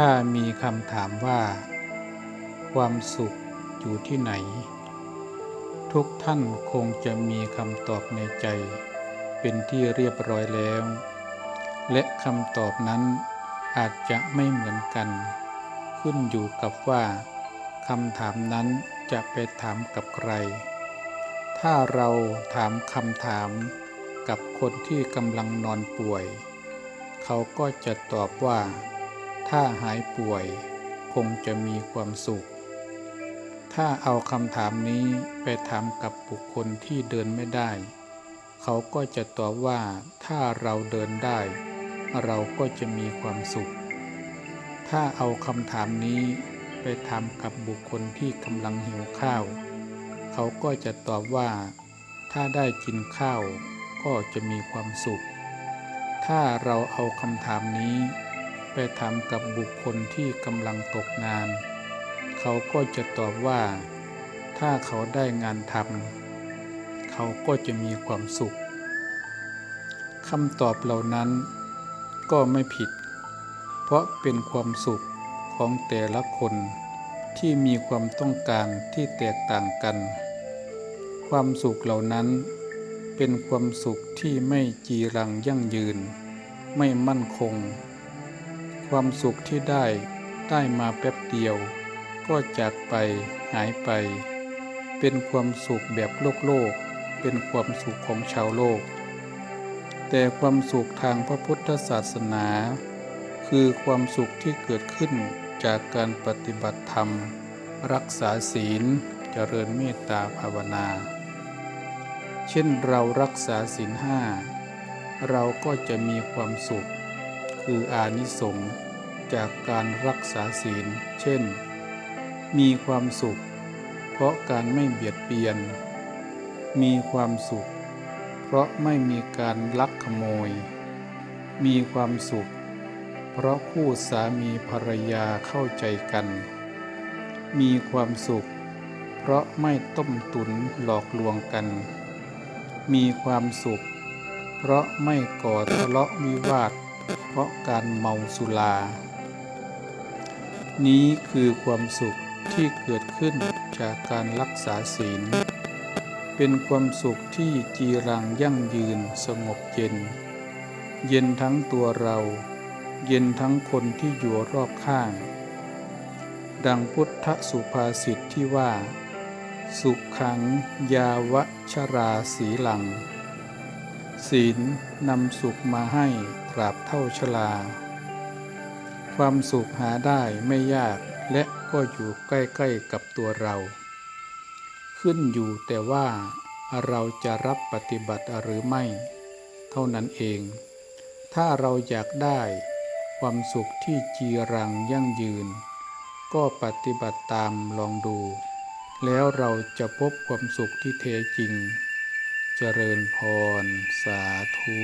ถ้ามีคำถามว่า ความสุขอยู่ที่ไหน ทุกท่านคงจะมีคำตอบในใจ เป็นที่เรียบร้อยแล้ว และคำตอบนั้นอาจจะไม่เหมือนกัน ขึ้นอยู่กับว่าคำถามนั้นจะไปถามกับใคร ถ้าเราถามคำถามกับคนที่กำลังนอนป่วย เขาก็จะตอบว่า ถ้าหายป่วยคงจะมีความสุข ถ้าเอาคำถามนี้ไปถามกับบุคคลที่เดินไม่ได้ เขาก็จะตอบว่าถ้าเราเดินได้ เราก็จะมีความสุข ถ้าเอาคำถามนี้ไปถามกับบุคคลที่กำลังหิวข้าว เขาก็จะตอบว่า ถ้าได้กินข้าวก็จะมีความสุข ถ้าเราเอาคำถามนี้ ไปถามกับบุคคลที่กำลังตกงาน เขาก็จะตอบว่า ถ้าเขาได้งานทำเขาก็จะมีความสุขคำตอบเหล่านั้นก็ไม่ผิด เพราะเป็นความสุขของแต่ละคนที่มีความต้องการที่แตกต่างกัน ความสุขเหล่านั้นเป็นความสุขที่ไม่จีรังยั่งยืน ไม่มั่นคง ความสุขที่ได้ได้มาแป๊บเดียว ก็จากไปหายไป เป็นความสุขแบบโลกโลก เป็นความสุขของชาวโลก แต่ความสุขทางพระพุทธศาสนา คือความสุขที่เกิดขึ้นจากการปฏิบัติธรรม รักษาศีลเจริญเมตตาภาวนา เช่นเรารักษาศีลห้าเราก็จะมีความสุข คืออานิสงส์จากการรักษาศีล เช่น มีความสุข เพราะการไม่เบียดเบียน มีความสุข เพราะไม่มีการลักขโมย มีความสุข เพราะคู่สามีภรรยาเข้าใจกัน มีความสุข เพราะไม่ต้มตุนหลอกลวงกัน มีความสุข เพราะไม่ก่อทะเลาะวิวาท เพราะการเมาสุรา นี้คือความสุขที่เกิดขึ้นจากการรักษาศีล เป็นความสุขที่จีรังยั่งยืนสงบเย็น เย็นทั้งตัวเรา เย็นทั้งคนที่อยู่รอบข้าง ดังพุทธสุภาษิตที่ว่า สุขขังยาวชราสีหลัง ศีลนำสุขมาให้ตราบเท่าชราความสุขหาได้ไม่ยากและก็อยู่ใกล้ๆกับตัวเรา ขึ้นอยู่แต่ว่าเราจะรับปฏิบัติหรือไม่ เท่านั้นเอง ถ้าเราอยากได้ความสุขที่จีรังยั่งยืน ก็ปฏิบัติตามลองดู แล้วเราจะพบความสุขที่แท้จริง เจริญพร สาธุ